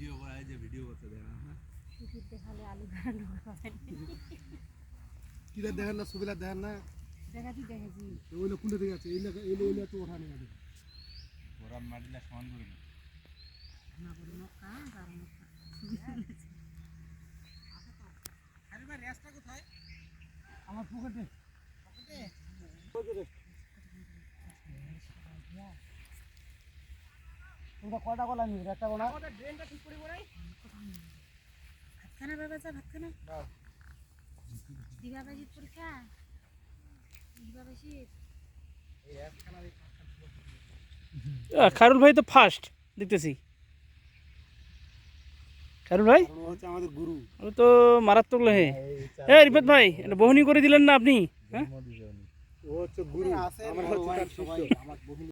Video করায় যে video করতে দেয় না দেখালে আলু কিরা দেখেন না দেখেন না। দেখাচ্ছি দেখাচ্ছি। ওইটা কোনটা দিকে আছে? এইটা এইটা এইটা তো ওঠা নেই ওরা মাটিটা সমান করে না। না বলে মক্কা কারণ আমার পকেটে তোমরা কটা কলা নিবে? একটা কলা ভাতখানা বাবা যা ভাতখানা। দিবা বাজির পরীক্ষা? দিবা বাজির? খায়রুল ভাই তো ফার্স্ট দেখতেছি। খায়রুল ভাই? আমাদের গুরু। ও তো মারাত্মক লেহে। এ রিফাত ভাই এটা বহনি করে দিলেন না আপনি? হ্যাঁ? ও হচ্ছে গুরু। আমার হচ্ছে